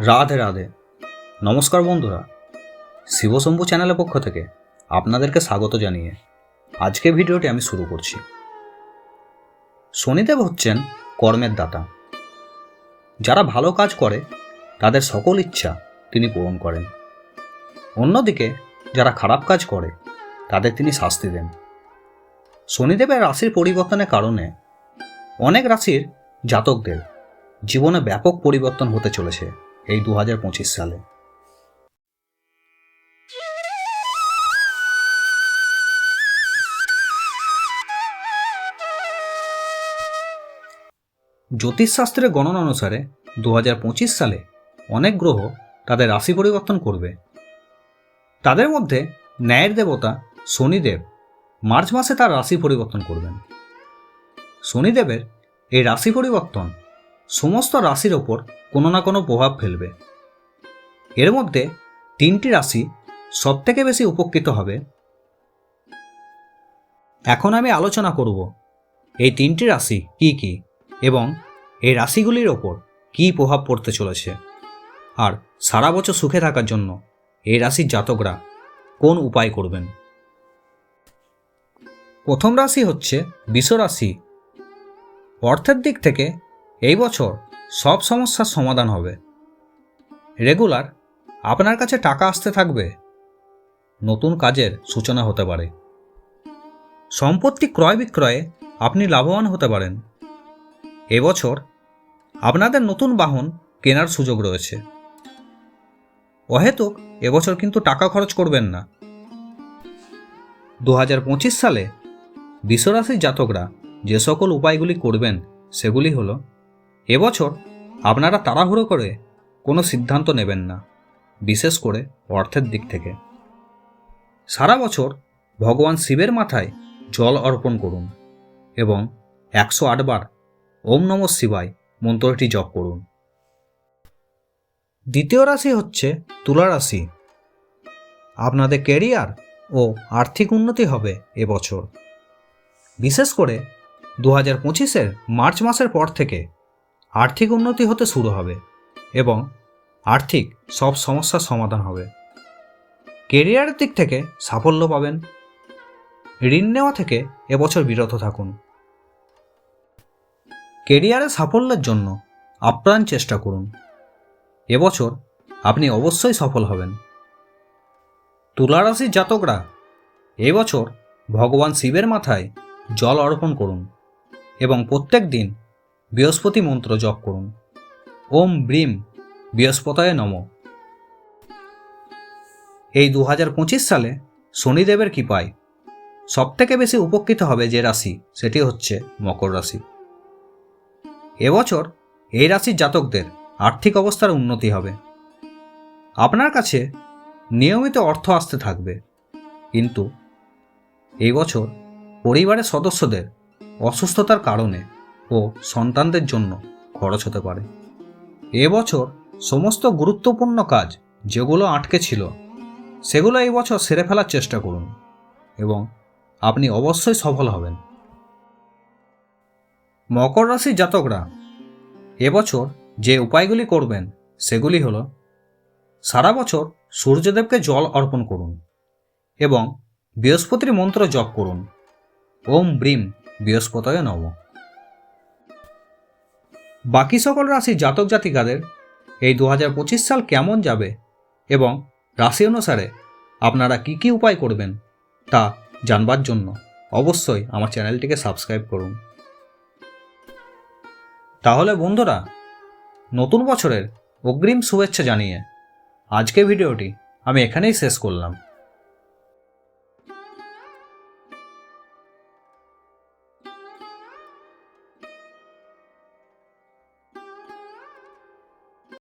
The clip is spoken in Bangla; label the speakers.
Speaker 1: রাধে রাধে। নমস্কার বন্ধুরা। শিবশম্ভু চ্যানেলের পক্ষ থেকে আপনাদেরকে স্বাগত জানিয়ে আজকে ভিডিওটি আমি শুরু করছি। শনিদেব হচ্ছেন কর্মের দাতা। যারা ভালো কাজ করে, তাদের সকল ইচ্ছা তিনি পূরণ করেন। অন্যদিকে, যারা খারাপ কাজ করে, তাদের তিনি শাস্তি দেন। শনিদেবের রাশির পরিবর্তনের কারণে অনেক রাশির জাতকদের জীবনে ব্যাপক পরিবর্তন হতে চলেছে। এই দু হাজার পঁচিশ সালে। জ্যোতিষশাস্ত্রের গণনা অনুসারে দু হাজার পঁচিশ সালে অনেক গ্রহ তাদের রাশি পরিবর্তন করবে। তাদের মধ্যে ন্যায়ের দেবতা শনিদেব মার্চ মাসে তার রাশি পরিবর্তন করবেন। শনিদেবের এই রাশি পরিবর্তন সমস্ত রাশির ওপর কোনো না কোনো প্রভাব ফেলবে। এর মধ্যে তিনটি রাশি সবথেকে বেশি উপকৃত হবে। এখন আমি আলোচনা করব এই তিনটি রাশি কি কি এবং এই রাশিগুলির ওপর কী প্রভাব পড়তে চলেছে। আর সারা বছর সুখে থাকার জন্য এই রাশির জাতকরা কোন উপায় করবেন? প্রথম রাশি হচ্ছে বিষ রাশি অর্থের দিক থেকে এই বছর সব সমস্যার সমাধান হবে। রেগুলার, আপনার কাছে টাকা আসতে থাকবে। নতুন কাজের সূচনা হতে পারে। সম্পত্তি ক্রয় বিক্রয়ে আপনি লাভবান হতে পারেন। এবছর আপনাদের নতুন বাহন কেনার সুযোগ রয়েছে। অহেতুক এবছর কিন্তু টাকা খরচ করবেন না। দু হাজার পঁচিশ সালে বিশ্বরাশির জাতকরা যে সকল উপায়গুলি করবেন, সেগুলি হলো এবছর আপনারা তাড়াহুড়ো করে কোনো সিদ্ধান্ত নেবেন না, বিশেষ করে অর্থের দিক থেকে। সারা বছর ভগবান শিবের মাথায় জল অর্পণ করুন এবং একশো আটবার ওম নম শিবায় মন্ত্রটি জপ করুন। দ্বিতীয় রাশি হচ্ছে তুলা রাশি। আপনাদের কেরিয়ার ও আর্থিক উন্নতি হবে এবছর বিশেষ করে দু হাজার পঁচিশের মার্চ মাসের পর থেকে আর্থিক উন্নতি হতে শুরু হবে এবং আর্থিক সব সমস্যার সমাধান হবে। কেরিয়ারের দিক থেকে সাফল্য পাবেন। ঋণ নেওয়া থেকে এবছর বিরত থাকুন। কেরিয়ারে সাফল্যের জন্য আপ্রাণ চেষ্টা করুন। এবছর আপনি অবশ্যই সফল হবেন। তুলা রাশির জাতকরা, এবছর ভগবান শিবের মাথায় জল অর্পণ করুন এবং প্রত্যেক দিন বৃহস্পতি মন্ত্র জপ করুন। ওম ব্রিম বৃহস্পতায় নম। এই দু হাজার পঁচিশ সালে শনিদেবের কৃপায় সবথেকে বেশি উপকৃত হবে যে রাশি সেটি হচ্ছে মকর রাশি। এবছর এই রাশির জাতকদের আর্থিক অবস্থার উন্নতি হবে। আপনার কাছে নিয়মিত অর্থ আসতে থাকবে, কিন্তু এই বছর পরিবারের সদস্যদের অসুস্থতার কারণে ও সন্তানদের জন্য খরচ হতে পারে। এবছর সমস্ত গুরুত্বপূর্ণ কাজ যেগুলো আটকে ছিল, সেগুলো এই বছর সেরে ফেলার চেষ্টা করুন এবং আপনি অবশ্যই সফল হবেন। মকর রাশির জাতকরা এবছর যে উপায়গুলি করবেন সেগুলি হল, সারা বছর সূর্যদেবকে জল অর্পণ করুন এবং বৃহস্পতির মন্ত্র জপ করুন। ওম ব্রিম বৃহস্পতয় নম। বাকি সকল রাশি জাতক জাতিকাদের এই দু হাজার পঁচিশ সাল কেমন যাবে এবং রাশি অনুসারে আপনারা কি কি উপায় করবেন তা জানবার জন্য অবশ্যই আমার চ্যানেলটিকে সাবস্ক্রাইব করুন। তাহলে বন্ধুরা, নতুন বছরের অগ্রিম শুভেচ্ছা জানিয়ে আজকে ভিডিওটি আমি এখানেই শেষ করলাম।